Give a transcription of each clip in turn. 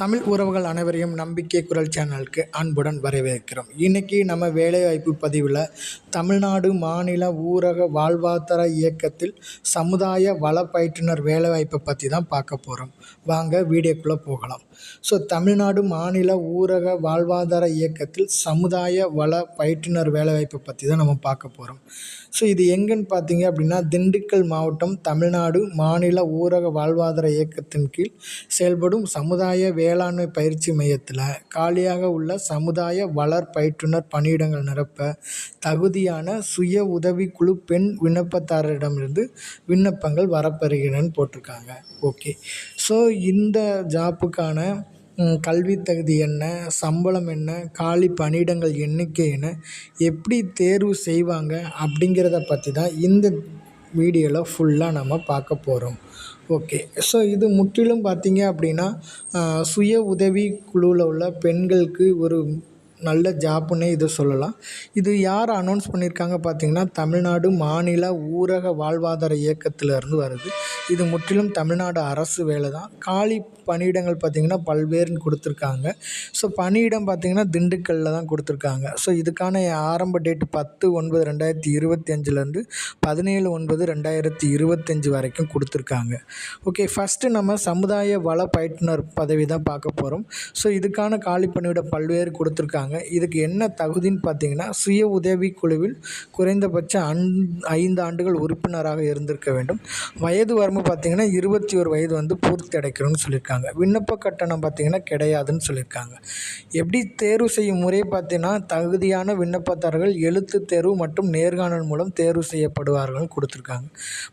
தமிழ் உறவுகள் அனைவரையும் நம்பிக்கை குரல் சேனலுக்கு அன்புடன் வரவேற்கிறோம். இன்றைக்கி நம்ம வேலைவாய்ப்பு பதிவில் தமிழ்நாடு மாநில ஊரக வாழ்வாதார இயக்கத்தில் சமுதாய வள பயிற்றுனர் வேலைவாய்ப்பை பற்றி தான் பார்க்க போகிறோம் வாங்க வீடியோக்குள்ளே போகலாம். ஸோ தமிழ்நாடு மாநில ஊரக வாழ்வாதார இயக்கத்தில் சமுதாய வள பயிற்றுனர் வேலைவாய்ப்பை பற்றி தான் நம்ம பார்க்க போகிறோம் ஸோ இது எங்கேன்னு பார்த்தீங்க அப்படின்னா திண்டுக்கல் மாவட்டம் தமிழ்நாடு மாநில ஊரக வாழ்வாதார இயக்கத்தின் கீழ் செயல்படும் சமுதாய வேளாண்மை பயிற்சி மையத்தில் காலியாக உள்ள சமுதாய வளர் பயிற்றுனர் பணியிடங்கள் நிரப்ப தகுதியான சுய உதவி குழு பெண் விண்ணப்பதாரரிடமிருந்து விண்ணப்பங்கள் வரப்பெறுகிறன்னு போட்டிருக்காங்க. ஓகே ஸோ இந்த ஜாப்புக்கான கல்வி தகுதி என்ன சம்பளம் என்ன காலி பணியிடங்கள் எண்ணிக்கை என்ன எப்படி தேர்வு செய்வாங்க அப்படிங்கிறத பற்றி தான் இந்த வீடியோவில் ஃபுல்லாக நம்ம பார்க்க போகிறோம் ஓகே ஸோ இது முற்றிலும் பார்த்தீங்க அப்படின்னா சுய உதவி குழுவில் உள்ள பெண்களுக்கு ஒரு நல்ல ஜாப்புன்னே இதை சொல்லலாம். இது யார் அனௌன்ஸ் பண்ணியிருக்காங்க பார்த்தீங்கன்னா தமிழ்நாடு மாநில ஊரக வாழ்வாதார இயக்கத்திலேருந்து வருது. இது முற்றிலும் தமிழ்நாடு அரசு வேலை தான் காலி பணியிடங்கள் பார்த்திங்கன்னா பல்வேறுன்னு கொடுத்துருக்காங்க. ஸோ பணியிடம் பார்த்திங்கன்னா திண்டுக்கல்லில் தான் கொடுத்துருக்காங்க. ஸோ இதுக்கான ஆரம்ப டேட் பத்து ஒன்பது ரெண்டாயிரத்தி இருபத்தி அஞ்சுலேருந்து பதினேழு ஒன்பது ரெண்டாயிரத்தி இருபத்தஞ்சி வரைக்கும் கொடுத்துருக்காங்க. ஓகே ஃபஸ்ட்டு நம்ம சமுதாய வள பயிற்றுனர் பதவி தான் பார்க்க போகிறோம் ஸோ இதுக்கான காலி பணியிடம் பல்வேறு கொடுத்துருக்காங்க. இதுக்கு என்ன தகுதின்னு பார்த்தீங்கன்னா சுய உதவி குழுவில் குறைந்தபட்ச அன் ஐந்து ஆண்டுகள் உறுப்பினராக இருந்திருக்க வேண்டும். வயது வரம்பு பார்த்திங்கன்னா இருபத்தி ஒரு வயது வந்து பூர்த்தி அடைக்கணும்னு சொல்லியிருக்காங்க. விண்ணப்ப கட்டணம் பார்த்திங்கன்னா கிடையாதுன்னு சொல்லியிருக்காங்க. எப்படி தேர்வு செய்யும் முறை பார்த்தீங்கன்னா தகுதியான விண்ணப்பதாரர்கள் எழுத்து தேர்வு மற்றும் நேர்காணல் மூலம் தேர்வு செய்யப்படுவார்கள் கொடுத்துருக்காங்க.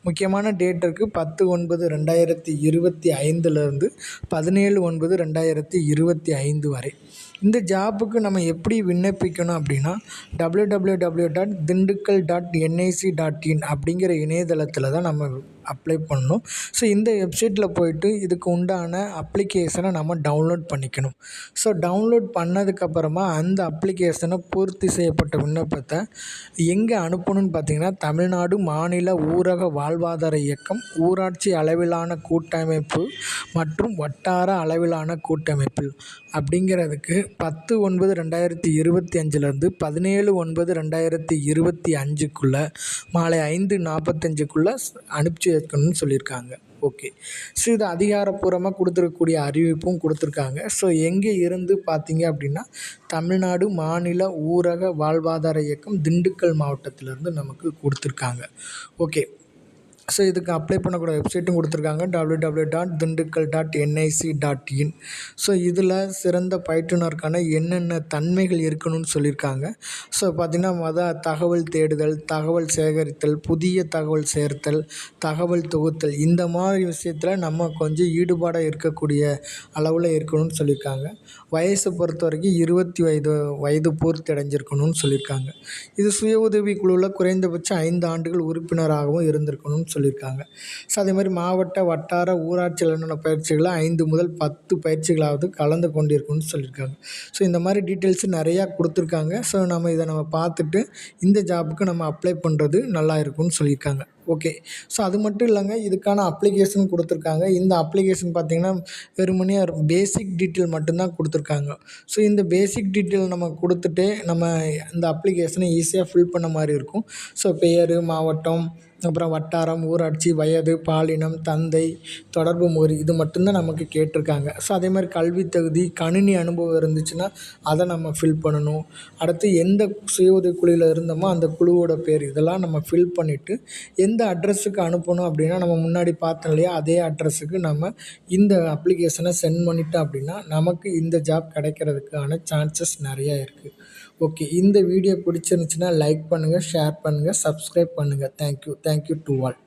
முக்கியமான டேட் இருக்குது பத்து ஒன்பது ரெண்டாயிரத்தி இருபத்தி ஐந்துலேருந்து பதினேழு ஒன்பது ரெண்டாயிரத்தி இருபத்தி ஐந்து வரை. இந்த ஜாப்புக்கு நம்ம எப்படி விண்ணப்பிக்கணும் அப்படின்னா W W W dot Dindigul dot NIC dot in அப்படிங்கிற இணையதளத்தில் தான் நம்ம அப்ளை பண்ணணும். ஸோ இந்த வெப்சைட்டில் போய்ட்டு இதுக்கு உண்டான அப்ளிகேஷனை நம்ம டவுன்லோட் பண்ணிக்கணும். ஸோ டவுன்லோட் பண்ணதுக்கப்புறமா அந்த அப்ளிகேஷனை பூர்த்தி செய்யப்பட்ட விண்ணப்பத்தை எங்கே அனுப்பணும்னு பார்த்தீங்கன்னா தமிழ்நாடு மாநில ஊரக வாழ்வாதார இயக்கம் ஊராட்சி அளவிலான கூட்டமைப்பு மற்றும் வட்டார அளவிலான கூட்டமைப்பு. அப்படிங்கிறதுக்கு பத்து ஒன்பது ரெண்டாயிரத்தி இருபத்தி அஞ்சுலேருந்து பதினேழு ஒன்பது ரெண்டாயிரத்தி இருபத்தி அஞ்சுக்குள்ளே மாலை ஐந்து நாற்பத்தஞ்சுக்குள்ளே அனுப்பிச்சி இருக்கணும்னு சொல்லியிருக்காங்க. ஓகே ஸோ இது அதிகாரப்பூர்வமாக கொடுத்துருக்கக்கூடிய அறிவிப்பும் கொடுத்துருக்காங்க. ஸோ எங்கே இருந்து பார்த்தீங்க அப்படின்னா தமிழ்நாடு மாநில ஊரக வாழ்வாதார இயக்கம் திண்டுக்கல் மாவட்டத்திலேருந்து நமக்கு கொடுத்துருக்காங்க. ஓகே ஸோ இதுக்கு அப்ளை பண்ணக்கூடிய வெப்சைட்டும் கொடுத்துருக்காங்க. W W dot Dindigul dot NIC dot in so இதில் சிறந்த பயிற்றுனருக்கான என்னென்ன தன்மைகள் இருக்கணும்னு சொல்லியிருக்காங்க. ஸோ பார்த்திங்கன்னா மத தகவல் தேடுதல் தகவல் சேகரித்தல் புதிய தகவல் சேர்த்தல் தகவல் தொகுத்தல் இந்த மாதிரி விஷயத்தில் நம்ம கொஞ்சம் ஈடுபாடாக இருக்கக்கூடிய அளவில் இருக்கணும்னு சொல்லியிருக்காங்க. வயசை பொறுத்த வரைக்கும் இருபத்தி வயது வயது பூர்த்தி அடைஞ்சிருக்கணும்னு சொல்லியிருக்காங்க. இது சுய உதவி குழுவில் குறைந்தபட்சம் ஐந்து ஆண்டுகள் உறுப்பினராகவும் இருந்திருக்கணும்னு சொல்லியிருக்காங்க. ஸோ அதே மாதிரி மாவட்ட வட்டார ஊராட்சி அலுவலக பயிற்சிகளை ஐந்து முதல் பத்து பயிற்சிகளாவது கலந்து கொண்டிருக்கும்னு சொல்லியிருக்காங்க. ஸோ இந்த மாதிரி டீட்டெயில்ஸ் நிறையா கொடுத்துருக்காங்க. ஸோ நம்ம இதை நம்ம பார்த்துட்டு இந்த ஜாபுக்கு நம்ம அப்ளை பண்ணுறது நல்லா இருக்கும்னு சொல்லியிருக்காங்க. ஓகே ஸோ அது மட்டும் இல்லைங்க. இதுக்கான அப்ளிகேஷன் கொடுத்துருக்காங்க. இந்த அப்ளிகேஷன் பார்த்திங்கன்னா வெறுமனே பேசிக் டீட்டெயில் மட்டும்தான் கொடுத்துருக்காங்க. ஸோ இந்த பேசிக் டீட்டெயில் நம்ம கொடுத்துட்டு நம்ம இந்த அப்ளிகேஷனை ஈஸியாக ஃபில் பண்ண மாதிரி இருக்கும். ஸோ பெயர் மாவட்டம் அப்புறம் வட்டாரம் ஊராட்சி வயது பாலினம் தந்தை தொடர்பு முறை இது மட்டும்தான் நமக்கு கேட்டிருக்காங்க. ஸோ அதே மாதிரி கல்வி தகுதி கணினி அனுபவம் இருந்துச்சுன்னா அதை நம்ம ஃபில் பண்ணணும். அடுத்து எந்த சுய உதவி குழுவில் இருந்தோமோ அந்த குழுவோட பேர் இதெல்லாம் நம்ம ஃபில் பண்ணிவிட்டு எந்த அட்ரஸுக்கு அனுப்பணும் அப்படின்னா நம்ம முன்னாடி பார்த்தோம் இல்லையா அதே அட்ரஸுக்கு நம்ம இந்த அப்ளிகேஷனை சென்ட் பண்ணிட்டோம் அப்படின்னா நமக்கு இந்த ஜாப் கிடைக்கிறதுக்கான சான்சஸ் நிறையா இருக்குது ஓகே இந்த வீடியோ பிடிச்சிருந்துச்சின்னா லைக் பண்ணுங்கள் ஷேர் பண்ணுங்கள் சப்ஸ்கிரைப் பண்ணுங்கள் thank you thank you to all